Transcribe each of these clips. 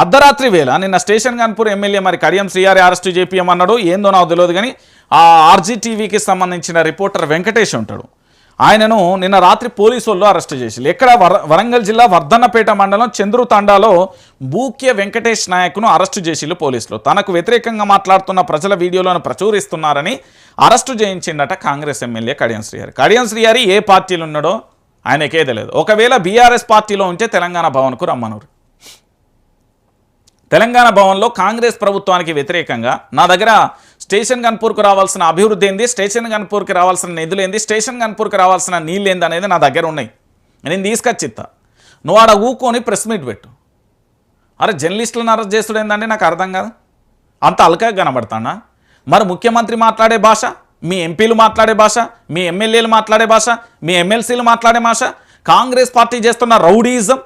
అర్ధరాత్రి వేళ నిన్న స్టేషన్ గన్పూర్ ఎమ్మెల్యే మరి కడియం శ్రీహారి అరెస్టు చేపియమన్నాడు ఏందో నాకు తెలియదు కానీ ఆ ఆర్జీటీవీకి సంబంధించిన రిపోర్టర్ వెంకటేష్ ఉంటాడు. ఆయనను నిన్న రాత్రి పోలీసు వాళ్ళు అరెస్ట్ చేసి ఎక్కడ వర వరంగల్ జిల్లా వర్ధన్నపేట మండలం చంద్రు తండాలో బూక్య వెంకటేష్ నాయక్ను అరెస్టు చేసిళ్ళు పోలీసులు. తనకు వ్యతిరేకంగా మాట్లాడుతున్న ప్రజల వీడియోలను ప్రచురిస్తున్నారని అరెస్టు చేయించిండట కాంగ్రెస్ ఎమ్మెల్యే కడియం శ్రీహరి. కడియం శ్రీహరి ఏ పార్టీలు ఉన్నాడో ఆయనకే తెలియదు ఒకవేళ బీఆర్ఎస్ పార్టీలో ఉంటే తెలంగాణ భవన్కు రమ్మనురు తెలంగాణ భవన్లో కాంగ్రెస్ ప్రభుత్వానికి వ్యతిరేకంగా నా దగ్గర స్టేషన్ గన్పూర్కు రావాల్సిన అభివృద్ధి ఏంది? స్టేషన్ గన్పూర్కి రావాల్సిన నిధులు ఏంది? స్టేషన్ గన్పూర్కి రావాల్సిన నీళ్ళు ఏంది అనేది నా దగ్గర ఉన్నాయి. నేను తీసుకొచ్చిత్తా. నువ్వు ఆడ ఊకొని ప్రెస్ మీట్ పెట్టు. అరే జర్నలిస్టులను అరెస్ట్ చేస్తుడు ఏందంటే నాకు అర్థం కాదు. అంత అలకగా కనబడతానా? మరి ముఖ్యమంత్రి మాట్లాడే భాష? మీ ఎంపీలు మాట్లాడే భాష? మీ ఎమ్మెల్యేలు మాట్లాడే భాష? మీ ఎమ్మెల్సీలు మాట్లాడే భాష? కాంగ్రెస్ పార్టీ చేస్తున్న రౌడీయిజం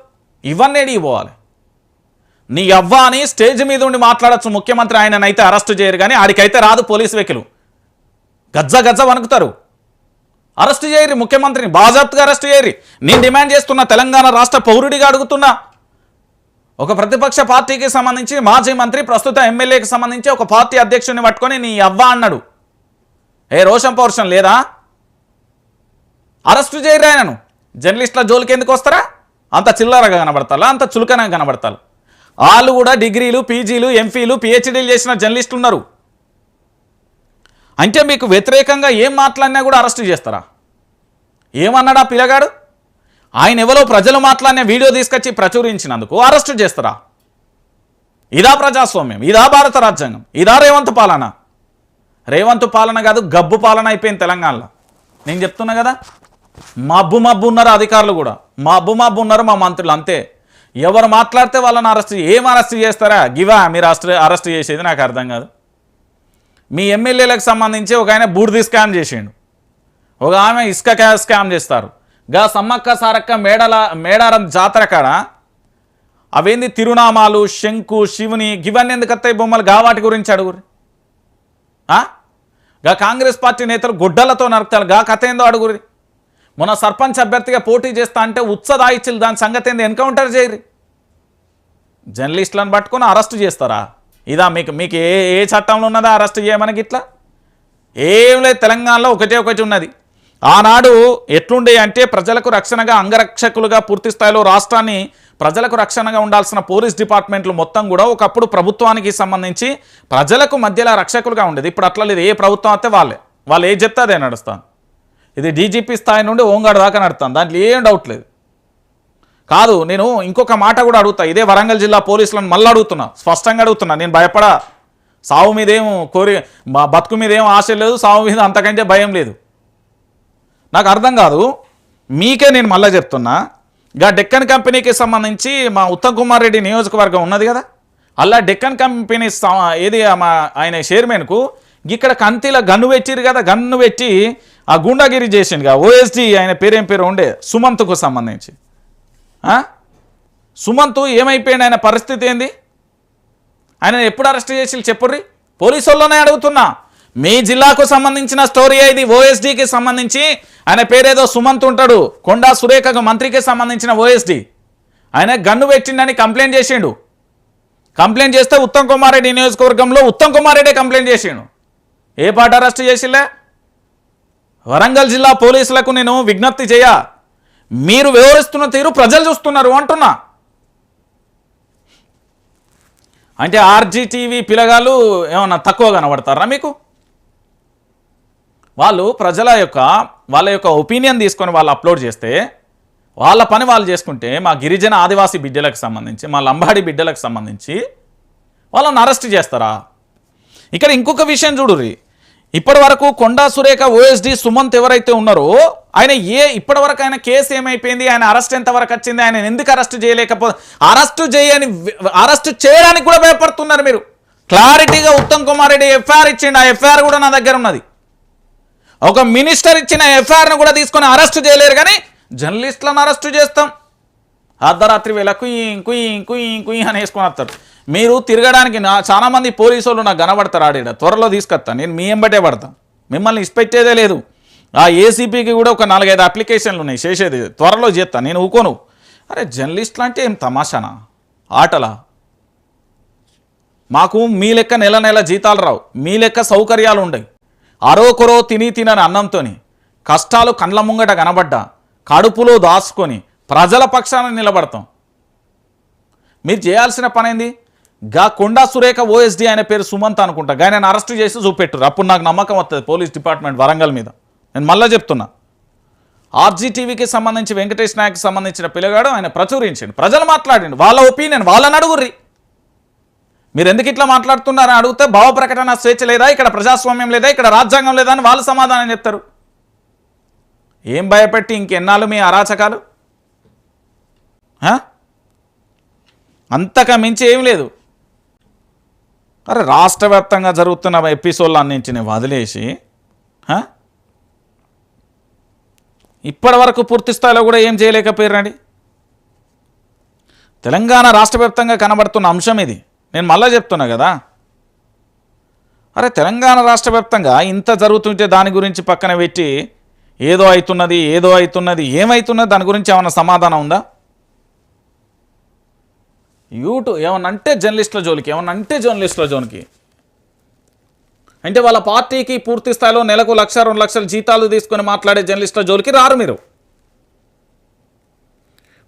ఇవన్నీ పోవాలి నీ అవ్వ అని స్టేజ్ మీద ఉండి మాట్లాడచ్చు. ముఖ్యమంత్రి ఆయననైతే అరెస్ట్ చేయరు కానీ ఆడికైతే రాదు పోలీసు వెకిలు. గజ్జ గజ్జ వణుకుతారు. అరెస్ట్ చేయరు ముఖ్యమంత్రిని. బాజాప్తగా అరెస్ట్ చేయరు. నేను డిమాండ్ చేస్తున్న తెలంగాణ రాష్ట్ర పౌరుడిగా అడుగుతున్నా. ఒక ప్రతిపక్ష పార్టీకి సంబంధించి మాజీ మంత్రి ప్రస్తుత ఎమ్మెల్యేకి సంబంధించి ఒక పార్టీ అధ్యక్షుడిని పట్టుకొని నీ అవ్వ అన్నాడు. ఏ రోషం పౌరుషం లేదా? అరెస్టు చేయరు ఆయనను. జర్నలిస్టుల జోలికి ఎందుకు వస్తారా? అంత చిల్లరగా కనబడతారా? అంత చులకనగా కనబడతారు. వాళ్ళు కూడా డిగ్రీలు పీజీలు ఎంఫీలు పిహెచ్డీలు చేసిన జర్నలిస్టులు ఉన్నారు. అంటే మీకు వ్యతిరేకంగా ఏం మాట్లాడినా కూడా అరెస్ట్ చేస్తారా? ఏమన్నాడా పిల్లగాడు? ఆయన ఎవరో ప్రజలు మాట్లాడిన వీడియో తీసుకొచ్చి ప్రచురించినందుకు అరెస్టు చేస్తారా? ఇదా ప్రజాస్వామ్యం ఇదా భారత రాజ్యాంగం ఇదా రేవంత్ పాలన. రేవంత్ పాలన కాదు గబ్బు పాలన అయిపోయింది తెలంగాణలో. నేను చెప్తున్నా కదా మబ్బు మబ్బు ఉన్నారు అధికారులు కూడా. మబ్బు మబ్బు ఉన్నారు మా మంత్రులు అంతే. ఎవరు మాట్లాడితే వాళ్ళని అరెస్ట్ ఏం అరెస్ట్ చేస్తారా? గివా మీరు అరెస్ట్ అరెస్ట్ చేసేది నాకు అర్థం కాదు. మీ ఎమ్మెల్యేలకు సంబంధించి ఒక ఆయన బూడిది స్కామ్ చేసిండు. ఒక ఆమె ఇసుక స్కామ్ చేస్తారు. గా సమ్మక్క సారక్క మేడల మేడారం జాతర కాడ అవేంది తిరునామాలు శంకు శివుని గివన్నీ ఎందుకు అత్తాయి బొమ్మలు? గా వాటి గురించి అడుగురు ఆ? గా కాంగ్రెస్ పార్టీ నేతలు గుడ్డలతో నరుకుతారు. గా కథ ఏందో అడుగురి మొన్న సర్పంచ్ అభ్యర్థిగా పోటీ చేస్తా అంటే ఉత్సదాయిచ్చులు దాని సంగతి ఏంది? ఎన్కౌంటర్ చేయరు జర్నలిస్టులను పట్టుకొని అరెస్ట్ చేస్తారా? ఇదా మీకు మీకు ఏ ఏ చట్టంలో ఉన్నదా అరెస్ట్ చేయమని ఇట్లా ఏం లేదు తెలంగాణలో ఒకటే ఒకటి ఉన్నది. ఆనాడు ఎట్లుండే అంటే ప్రజలకు రక్షణగా అంగరక్షకులుగా పూర్తి స్థాయిలో రాష్ట్రాన్ని ప్రజలకు రక్షణగా ఉండాల్సిన పోలీస్ డిపార్ట్మెంట్లు మొత్తం కూడా ఒకప్పుడు ప్రభుత్వానికి సంబంధించి ప్రజలకు మధ్యలో రక్షకులుగా ఉండేది. ఇప్పుడు అట్లా లేదు. ఏ ప్రభుత్వం అయితే వాళ్ళే. వాళ్ళు ఏ చెప్తే అదే నడుస్తాను ఇది డీజీపీ స్థాయి నుండి ఓంగాడు దాకా నడుస్తాను దాంట్లో ఏం డౌట్ లేదు. కాదు నేను ఇంకొక మాట కూడా అడుగుతా. ఇదే వరంగల్ జిల్లా పోలీసులను మళ్ళీ అడుగుతున్నా. స్పష్టంగా అడుగుతున్నా. నేను భయపడా. సావు మీదేం కోరి మా బతుకు మీద ఏం ఆశ లేదు సావు మీద అంతకంటే భయం లేదు. నాకు అర్థం కాదు. మీకే నేను మళ్ళీ చెప్తున్నా. ఇక డెక్కన్ కంపెనీకి సంబంధించి మా ఉత్తమ్ కుమార్ రెడ్డి నియోజకవర్గం ఉన్నది కదా? అలా డెక్కన్ కంపెనీ ఏది మా ఆయన చైర్మన్కు ఇక్కడ కంతిలో గన్ను పెట్టిరు కదా? గన్ను పెట్టి ఆ గుండాగిరి చేసిండుగా ఓఎస్డి ఆయన పేరేం పేరు ఉండే? సుమంత్కు సంబంధించి. సుమంత్ ఏమైపోయాడు ఆయన పరిస్థితి ఏంది? ఆయన ఎప్పుడు అరెస్ట్ చేసి చెప్పుర్రి? పోలీసు వాళ్ళనే అడుగుతున్నా. మీ జిల్లాకు సంబంధించిన స్టోరీ ఇది. ఓఎస్డీకి సంబంధించి ఆయన పేరేదో సుమంత్ ఉంటాడు. కొండా సురేఖకు మంత్రికి సంబంధించిన ఓఎస్డి. ఆయన గన్ను పెట్టిండని కంప్లైంట్ చేసిండు. కంప్లైంట్ చేస్తే ఉత్తమ్ కుమార్ రెడ్డి నియోజకవర్గంలో ఉత్తమ్ కుమార్ రెడ్డి కంప్లైంట్ చేసిండు. ఏ పాట అరెస్ట్ చేసిలే వరంగల్ జిల్లా పోలీసులకు నేను విజ్ఞప్తి చేయ. మీరు వివరిస్తున్న తీరు ప్రజలు చూస్తున్నారు అంటున్నా. అంటే ఆర్జీటీవీ పిలగాలు ఏమన్నా తక్కువ కనబడతారా మీకు? వాళ్ళు ప్రజల యొక్క వాళ్ళ యొక్క ఒపీనియన్ తీసుకొని వాళ్ళు అప్లోడ్ చేస్తే వాళ్ళ పని వాళ్ళు చేసుకుంటే మా గిరిజన ఆదివాసీ బిడ్డలకు సంబంధించి మా లంబాడి బిడ్డలకు సంబంధించి వాళ్ళని అరెస్ట్ చేస్తారా? ఇక్కడ ఇంకొక విషయం చూడుర్రి. ఇప్పటి వరకు కొండా సురేఖ ఓఎస్డి సుమంత్ ఎవరైతే ఉన్నారో ఆయన ఏ ఇప్పటి వరకు ఆయన కేసు ఏమైపోయింది ఆయన అరెస్ట్ ఎంతవరకు వచ్చింది ఆయన ఎందుకు అరెస్ట్ చేయలేకపో అరెస్ట్ చేయని అరెస్ట్ చేయడానికి కూడా భయపడుతున్నారు మీరు. క్లారిటీగా ఉత్తమ్ కుమార్ రెడ్డి ఎఫ్ఐఆర్ ఇచ్చిండు ఆ ఎఫ్ఐఆర్ కూడా నా దగ్గర ఉన్నది. ఒక మినిస్టర్ ఇచ్చిన ఎఫ్ఐఆర్ను కూడా తీసుకొని అరెస్ట్ చేయలేరు కానీ జర్నలిస్టులను అరెస్ట్ చేస్తాం. అర్ధరాత్రి వేళ కుయింగ్ కుయింగ్ కుయింగ్ కుయ్యి అని వేసుకొని వస్తారు. మీరు తిరగడానికి నా చాలామంది పోలీసులు పోలీసు వాళ్ళు నాకు కనబడతారు ఆడ త్వరలో తీసుకొస్తా. నేను మీ ఎంబటే పడతాను మిమ్మల్ని ఇష్టపెట్టేదే లేదు. ఆ ఏసీపీకి కూడా ఒక నాలుగైదు అప్లికేషన్లు ఉన్నాయి. చేసేది త్వరలో చేస్తాను నేను ఊకోను. అరే జర్నలిస్టులు అంటే ఏం తమాషానా? ఆటలా? మాకు మీ లెక్క నెల నెల జీతాలు రావు. మీ లెక్క సౌకర్యాలు ఉండవు అరోకొరో తిని తినని అన్నంతోని కష్టాలు కండ్ల ముంగట కనబడ్డా కడుపులో దాచుకొని ప్రజల పక్షాన నిలబడతాం. మీరు చేయాల్సిన పనేంది? గా కొండా సురేఖ ఓఎస్డి ఆయన పేరు సుమంత్ అనుకుంటా. గాయన నేను అరెస్ట్ చేసి చూపెట్టారు. అప్పుడు నాకు నమ్మకం వస్తుంది పోలీస్ డిపార్ట్మెంట్ వరంగల్ మీద. నేను మళ్ళీ చెప్తున్నా. ఆర్జీటీవీకి సంబంధించి వెంకటేష్ నాయక్కి సంబంధించిన పిల్లగాడు ఆయన ప్రచురించండి. ప్రజలు మాట్లాడండి. వాళ్ళ ఒపీనియన్ వాళ్ళని అడుగుర్రి. మీరు ఎందుకు ఇట్లా మాట్లాడుతున్నారని అడిగితే భావ ప్రకటన స్వేచ్ఛ లేదా? ఇక్కడ ప్రజాస్వామ్యం లేదా? ఇక్కడ రాజ్యాంగం లేదా? అని వాళ్ళు సమాధానం చెప్తారు. ఏం భయపెట్టి ఇంకెన్నాళ్ళు మీ అరాచకాలు? ఆ? అంతక మించి ఏం లేదు. అరే రాష్ట్ర వ్యాప్తంగా జరుగుతున్న ఎపిసోడ్లు అన్నింటిని వదిలేసి ఇప్పటి వరకు పూర్తి స్థాయిలో కూడా ఏం చేయలేకపోయారండి? తెలంగాణ రాష్ట్ర వ్యాప్తంగా కనబడుతున్న అంశం ఇది. నేను మళ్ళా చెప్తున్నా కదా. అరే తెలంగాణ రాష్ట్ర వ్యాప్తంగా ఇంత జరుగుతుంటే దాని గురించి పక్కన పెట్టి ఏదో అవుతున్నది ఏదో అవుతున్నది ఏమవుతున్నది దాని గురించి ఏమైనా సమాధానం ఉందా? యూట్యూబ్ ఏమనంటే అంటే జర్నలిస్టుల జోలికి ఏమన్నా అంటే జర్నలిస్టుల జోలికి. అంటే వాళ్ళ పార్టీకి పూర్తి స్థాయిలో నెలకు లక్ష రెండు లక్షల జీతాలు తీసుకొని మాట్లాడే జర్నలిస్టుల జోలికి రారు మీరు.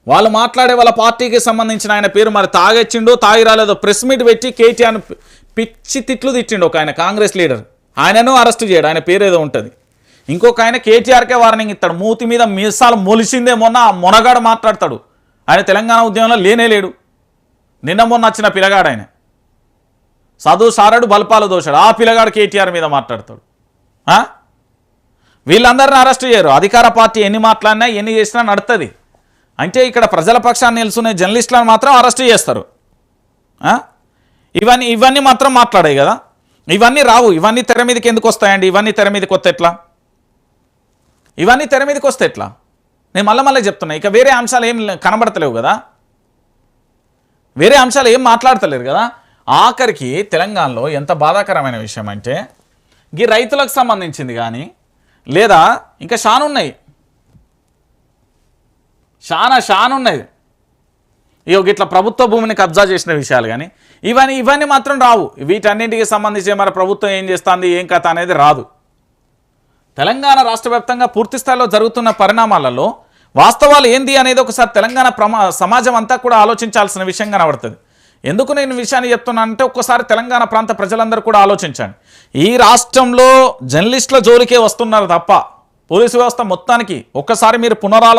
వాళ్ళు మాట్లాడే వాళ్ళ పార్టీకి సంబంధించిన ఆయన పేరు మరి తాగొచ్చిండో తాగి రాలేదో ప్రెస్ మీట్ పెట్టి కేటీఆర్ పిచ్చి తిట్లు తిట్టిండు ఒక ఆయన కాంగ్రెస్ లీడర్. ఆయనను అరెస్ట్ చేయడు ఆయన పేరు ఏదో ఉంటుంది. ఇంకొక ఆయన కేటీఆర్కే వార్నింగ్ ఇస్తాడు మూతి మీద మీసాలు మొలిసిందే మొన్న ఆ మొనగాడు మాట్లాడతాడు. ఆయన తెలంగాణ ఉద్యమంలో లేనే లేడు. నిన్న మొన్న వచ్చిన పిల్లగాడు ఆయన చదువు సారడు బల్పాలు దోశాడు ఆ పిల్లగాడు కేటీఆర్ మీద మాట్లాడతాడు. వీళ్ళందరిని అరెస్ట్ చేయరు. అధికార పార్టీ ఎన్ని మాట్లాడినా ఎన్ని చేసినా నడుతుంది అంటే ఇక్కడ ప్రజల పక్షాన్ని నిలుచునే జర్నలిస్టులను మాత్రం అరెస్ట్ చేస్తారు. ఇవన్నీ ఇవన్నీ మాత్రం మాట్లాడాయి కదా. ఇవన్నీ రావు. ఇవన్నీ తెర మీదకి ఎందుకు వస్తాయండి? ఇవన్నీ తెర మీదకి వస్తే ఎట్లా? ఇవన్నీ తెర మీదకి వస్తే ఎట్లా? నేను మళ్ళీ మళ్ళీ చెప్తున్నా. ఇక వేరే అంశాలు ఏం కనబడతలేవు కదా. వేరే అంశాలు ఏం మాట్లాడతలేరు కదా. ఆఖరికి తెలంగాణలో ఎంత బాధాకరమైన విషయం అంటే ఈ రైతులకు సంబంధించింది కానీ లేదా ఇంకా షానున్నాయి చాలా షానున్నది ఇక ఇట్లా ప్రభుత్వ భూమిని కబ్జా చేసిన విషయాలు కానీ ఇవన్నీ ఇవన్నీ మాత్రం రావు. వీటన్నింటికి సంబంధించి మరి ప్రభుత్వం ఏం చేస్తుంది ఏం కథ అనేది రాదు. తెలంగాణ రాష్ట్ర వ్యాప్తంగా పూర్తి స్థాయిలో జరుగుతున్న పరిణామాలలో వాస్తవాలు ఏంది అనేది ఒకసారి తెలంగాణ ప్రమా సమాజం అంతా కూడా ఆలోచించాల్సిన విషయం కనబడుతుంది. ఎందుకు నేను విషయాన్ని చెప్తున్నానంటే ఒక్కసారి తెలంగాణ ప్రాంత ప్రజలందరూ కూడా ఆలోచించండి. ఈ రాష్ట్రంలో జర్నలిస్టుల జోలికే వస్తున్నారు తప్ప పోలీసు వ్యవస్థ మొత్తానికి ఒక్కసారి మీరు పునరాలో